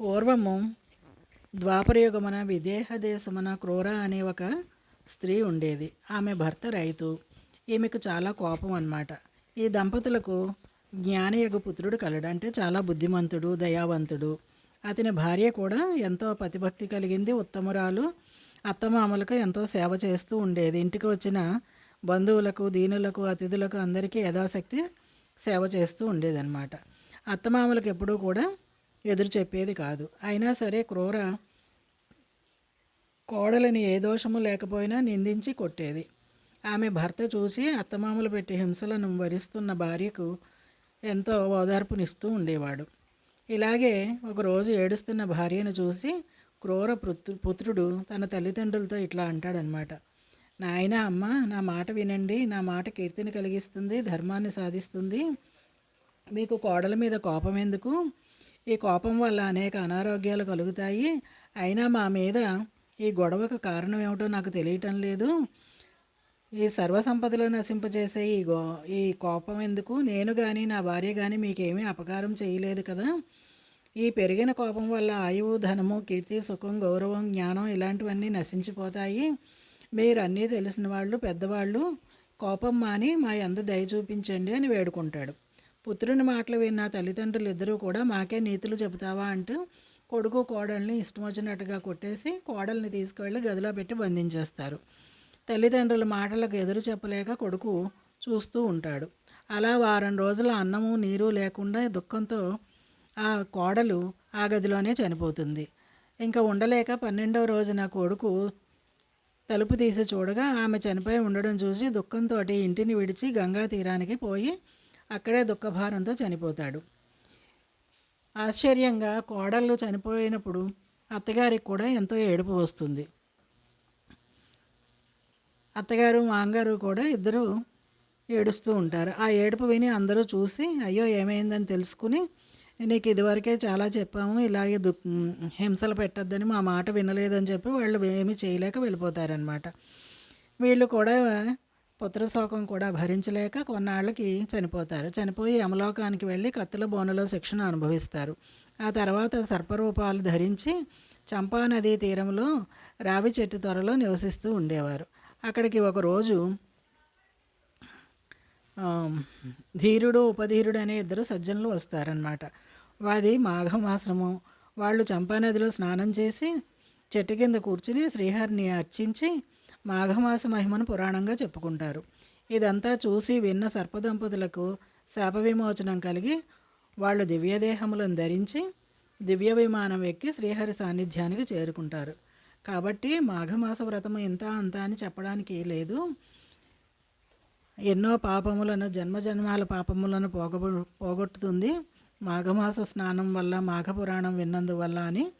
పూర్వము ద్వాపరయుగమున విదేహ దేశమున క్రూర అనే ఒక స్త్రీ ఉండేది. ఆమె భర్త రైతు. ఈమెకు చాలా కోపం అన్నమాట. ఈ దంపతులకు జ్ఞానయుగ పుత్రుడు కలడు. అంటే చాలా బుద్ధిమంతుడు దయావంతుడు. అతని భార్య కూడా ఎంతో ప్రతిభక్తి కలిగింది. ఉత్తమురాలు అత్తమామలకు ఎంతో సేవ చేస్తూ ఉండేది. ఇంటికి వచ్చిన బంధువులకు దీనులకు అతిథులకు అందరికీ యథాశక్తి సేవ చేస్తూ ఉండేదన్నమాట. అత్తమామలకు ఎప్పుడూ కూడా ఎదురు చెప్పేది కాదు. అయినా సరే క్రూర కోడలని ఏ దోషము లేకపోయినా నిందించి కొట్టేది. ఆమె భర్త చూసి అత్తమామలు పెట్టి హింసలను వరిస్తున్న భార్యకు ఎంతో ఓదార్పునిస్తూ ఉండేవాడు. ఇలాగే ఒకరోజు ఏడుస్తున్న భార్యను చూసి క్రూర పుత్రు పుత్రుడు తన తల్లిదండ్రులతో ఇట్లా అంటాడనమాట. నాయన అమ్మ నా మాట వినండి. నా మాట కీర్తిని కలిగిస్తుంది ధర్మాన్ని సాధిస్తుంది. మీకు కోడల మీద కోపం ఎందుకు? ఈ కోపం వల్ల అనేక అనారోగ్యాలు కలుగుతాయి. అయినా మా మీద ఈ గొడవకు కారణం ఏమిటో నాకు తెలియటం లేదు. ఈ సర్వసంపదలు నశింపజేసే ఈ గో ఈ కోపం ఎందుకు? నేను కానీ నా భార్య కానీ మీకేమీ అపకారం చేయలేదు కదా? ఈ పెరిగిన కోపం వల్ల ఆయువు ధనము కీర్తి సుఖం గౌరవం జ్ఞానం ఇలాంటివన్నీ నశించిపోతాయి. మీరు అన్నీ తెలిసిన వాళ్ళు పెద్దవాళ్ళు కోపం మాని మా ఎంత దయ చూపించండి అని వేడుకుంటాడు. పుత్రుని మాటలు విన్న తల్లిదండ్రులు ఇద్దరూ కూడా మాకే నీతులు చెబుతావా అంటూ కొడుకు కోడల్ని ఇష్టం వచ్చినట్టుగా కొట్టేసి కోడల్ని తీసుకువెళ్ళి గదిలో పెట్టి బంధించేస్తారు. తల్లిదండ్రుల మాటలకు ఎదురు చెప్పలేక కొడుకు చూస్తూ ఉంటాడు. అలా వారం రోజుల అన్నము నీరు లేకుండా దుఃఖంతో ఆ కోడలు ఆ గదిలోనే చనిపోతుంది. ఇంకా ఉండలేక పన్నెండవ రోజున కొడుకు తలుపు తీసి చూడగా ఆమె చనిపోయి ఉండడం చూసి దుఃఖంతో ఇంటిని విడిచి గంగా తీరానికి పోయి అక్కడే దుఃఖభారంతో చనిపోతాడు. ఆశ్చర్యంగా కోడళ్ళు చనిపోయినప్పుడు అత్తగారికి కూడా ఎంతో ఏడుపు వస్తుంది. అత్తగారు మాంగారు కూడా ఇద్దరు ఏడుస్తూ ఉంటారు. ఆ ఏడుపు విని అందరూ చూసి అయ్యో ఏమైందని తెలుసుకుని నీకు ఇదివరకే చాలా చెప్పాము ఇలాగే దు హింసలు పెట్టద్దని మా మాట వినలేదని చెప్పి వాళ్ళు ఏమీ చేయలేక వెళ్ళిపోతారనమాట వీళ్ళు కూడా పుత్రశోకం కూడా భరించలేక కొన్నాళ్ళకి చనిపోతారు. చనిపోయి యమలోకానికి వెళ్ళి కత్తుల బోనలో శిక్షణ అనుభవిస్తారు. ఆ తర్వాత సర్పరూపాలు ధరించి చంపా నదీ తీరంలో రావి చెట్టు త్వరలో నివసిస్తూ ఉండేవారు. అక్కడికి ఒకరోజు ధీరుడు ఉపధీరుడు అనే ఇద్దరు సజ్జనులు వస్తారనమాట వాది మాఘమాసము. వాళ్ళు చంపానదిలో స్నానం చేసి చెట్టు కింద కూర్చుని శ్రీహరిని అర్చించి మాఘమాస మహిమను పురాణంగా చెప్పుకుంటారు. ఇదంతా చూసి విన్న సర్పదంపతులకు శాప విమోచనం కలిగి వాళ్ళు దివ్యదేహములను ధరించి దివ్య విమానం ఎక్కి శ్రీహరి సాన్నిధ్యానికి చేరుకుంటారు. కాబట్టి మాఘమాస వ్రతము ఇంత అంత అని చెప్పడానికి లేదు. ఎన్నో పాపములను జన్మజన్మాల పాపములను పోగొ పోగొట్టుతుంది మాఘమాస స్నానం వల్ల మాఘ పురాణం విన్నందువల్ల అని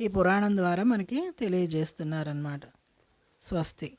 ఈ పురాణం ద్వారా మనకి తెలియజేస్తున్నారన్నమాట. స్వస్తి